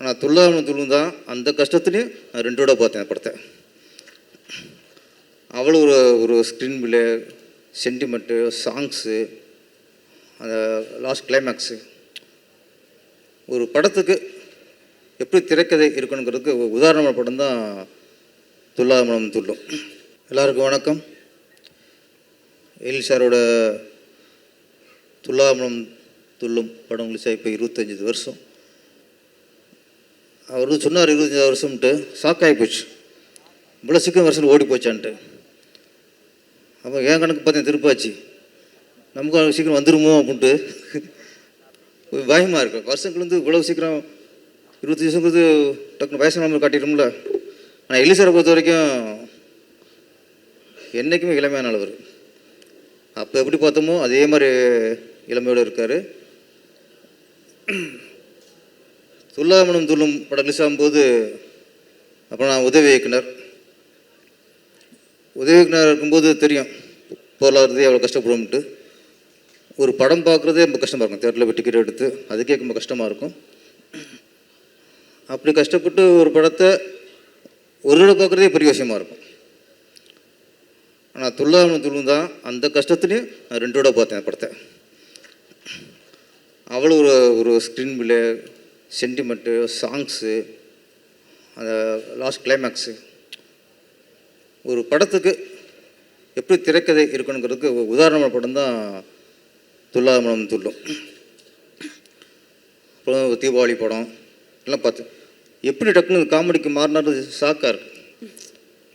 ஆனால் துள்ளாமல் துள்ளும் தான் அந்த கஷ்டத்துலையும் நான் ரெண்டோட பார்த்தேன் அந்த படத்தை. அவ்வளோ ஒரு ஒரு ஸ்க்ரீன் பிளே சென்டிமெண்ட்டு சாங்ஸு அந்த லாஸ்ட் கிளைமேக்ஸு ஒரு படத்துக்கு எப்படி திரைக்கதை இருக்கணுங்கிறதுக்கு உதாரணமான படம் தான் துல்லாமலம் துள்ளும். எல்லாருக்கும் வணக்கம். எல் சாரோட துல்லாமலம் துள்ளும் படம் ரிலீஸ் இப்போ இருபத்தஞ்சி வருஷம். அவர் வந்து சொன்னார் இருபத்தஞ்சாறு வருஷம்ட்டு ஷாக் ஆகி போச்சு. இவ்வளோ சீக்கிரம் வருஷம் ஓடி போச்சான்ட்டு. அப்போ என் கணக்கு பார்த்தேன் திருப்பாச்சு. நமக்கு சீக்கிரம் வந்துருமோ அப்படின்ட்டு. பயமாக இருக்கும் வருஷங்கள் வந்து இவ்வளோ சீக்கிரம் இருபத்தி வருஷங்கிறது டக்குனு வயசான காட்டிடும்ல ஆனால் எலிசரை பொறுத்த வரைக்கும் என்றைக்குமே இளமையான அளவர் அப்போ எப்படி பார்த்தோமோ அதே மாதிரி இளமையோடு இருக்கார். துல்லாமணம் துள்ளும் படம் ரிலீஸ் ஆகும்போது அப்புறம் நான் உதவி இயக்குனர். உதவி இயக்குனர் இருக்கும்போது தெரியும் பொருளாதாரத்தை எவ்வளோ கஷ்டப்படுவோம்ட்டு ஒரு படம் பார்க்குறதே ரொம்ப கஷ்டமாக இருக்கும் தேட்டரில் போய் டிக்கெட் எடுத்து அதுக்கே ரொம்ப கஷ்டமாக இருக்கும். அப்படி கஷ்டப்பட்டு ஒரு படத்தை ஒரு தடவை பார்க்குறதே பெரிய விஷயமா இருக்கும். ஆனால் துள்ளாமல் துள்ளும் தான் அந்த கஷ்டத்துலேயும் நான் ரெண்டோட பார்த்தேன் அந்த படத்தை. அவ்வளோ ஒரு ஒரு ஸ்க்ரீன் பிளே சென்டிமெண்ட்டு சாங்ஸு அந்த லாஸ்ட் கிளைமேக்ஸு ஒரு படத்துக்கு எப்படி திரைக்கதை இருக்கணுங்கிறதுக்கு உதாரணமான படம் தான் துல்லாத மனம் துள்ளும். அப்புறம் தீபாவளி படம் எல்லாம் பார்த்து எப்படி டக்குன்னு காமெடிக்கு மாறினாரு ஷாக்காக இருக்கு.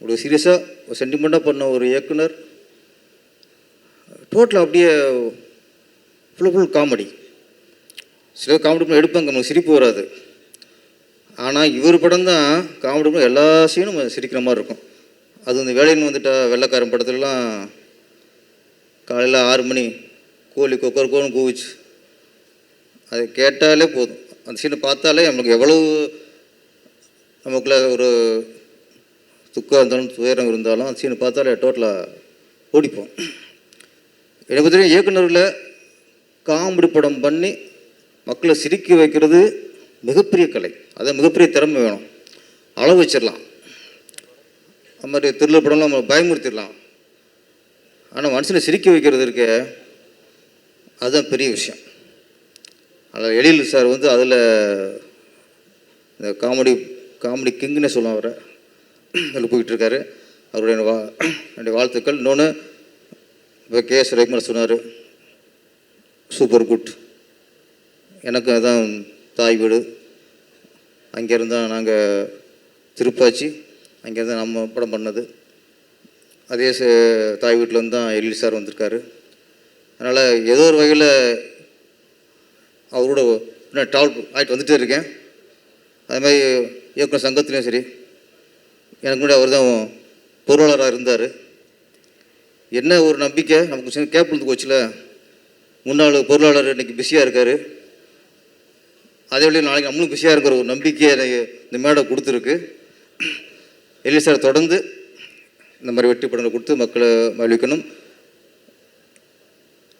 ஒரு சீரியஸாக ஒரு சென்டிமெண்ட்டாக பண்ண ஒரு இயக்குனர் டோட்டலாக அப்படியே ஃபுல் ஃபுல் காமெடி சில காமெடி படம் எடுப்பாங்க நமக்கு சிரிப்பு வராது. ஆனால் இவர் படம் தான் காமெடி படம் எல்லா சீனும் சிரிக்கிற மாதிரி இருக்கும். அது இந்த வேலைன்னு வந்துட்டா வெள்ளைக்காரன் படத்துலலாம் காலையில் ஆறு மணி கோழி கொக்கரக்கோன்னு கூவிச்சு. அதை கேட்டாலே போதும். அந்த சீனை பார்த்தாலே நமக்கு எவ்வளவு நமக்குள்ள ஒரு துக்கம் இருந்தாலும் துயரம் இருந்தாலும் அந்த சீனை பார்த்தாலே டோட்டலாக ஓடிப்போம். எனக்கு தெரியும் இயக்குனரில் காமெடி படம் பண்ணி மக்களை சிரிக்க வைக்கிறது மிகப்பெரிய கலை. அதான் மிகப்பெரிய திறமை வேணும். அளவு வச்சிடலாம். அது மாதிரி திருவிழா படம்லாம் நம்ம பயமுறுத்திடலாம். ஆனால் மனுஷனை சிரிக்க வைக்கிறது இருக்க அதுதான் பெரிய விஷயம். அதில் எழில் சார் வந்து அதில் இந்த காமெடி காமெடி கிங்னே சொல்லுவோம் அவரை. அதில் போயிட்டுருக்காரு அவருடைய வா என்னுடைய வாழ்த்துக்கள். இன்னொன்று இப்போ கே எஸ் ரவிக்குமார் சொன்னார் சூப்பர் குட். எனக்கு அதான் தாய் வீடு. அங்கேருந்து தான் நாங்கள் திருப்பாச்சி அங்கேருந்து நம்ம படம் பண்ணது. அதே ச- தாய் வீட்டிலேருந்து தான் எழில் சார் வந்திருக்காரு. அதனால் ஏதோ ஒரு வகையில் அவரோட இன்னும் ட்ராவல் ஆகிட்டு வந்துகிட்டே இருக்கேன். அது மாதிரி இயக்குனர் சங்கத்துலேயும் சரி எனக்கு முன்னாடி அவர் தான் பொருளாளராக இருந்தார். என்ன ஒரு நம்பிக்கை? நமக்கு சின்ன கேப் விழுந்து போச்சுல. முன்னாள் பொருளாளர் இன்னைக்கு பிஸியாக இருக்கார். அதே வழியில் நாளைக்கு நம்மளும் பிஸியாக இருக்கிற ஒரு நம்பிக்கையை எனக்கு இந்த மேடை கொடுத்துருக்கு. எல்லி சார் தொடர்ந்து இந்த மாதிரி வெற்றி படங்கள் கொடுத்து மக்களை மகிழ்விக்கணும்.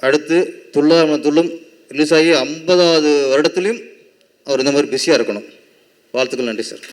அடுத்து துள்ளாமத்துள்ளும் ரிலீஸ் ஆகி ஐம்பதாவது வருடத்துலையும் அவர் இந்த மாதிரி பிஸியாக இருக்கணும். வாழ்த்துக்கள் நன்றி சார்.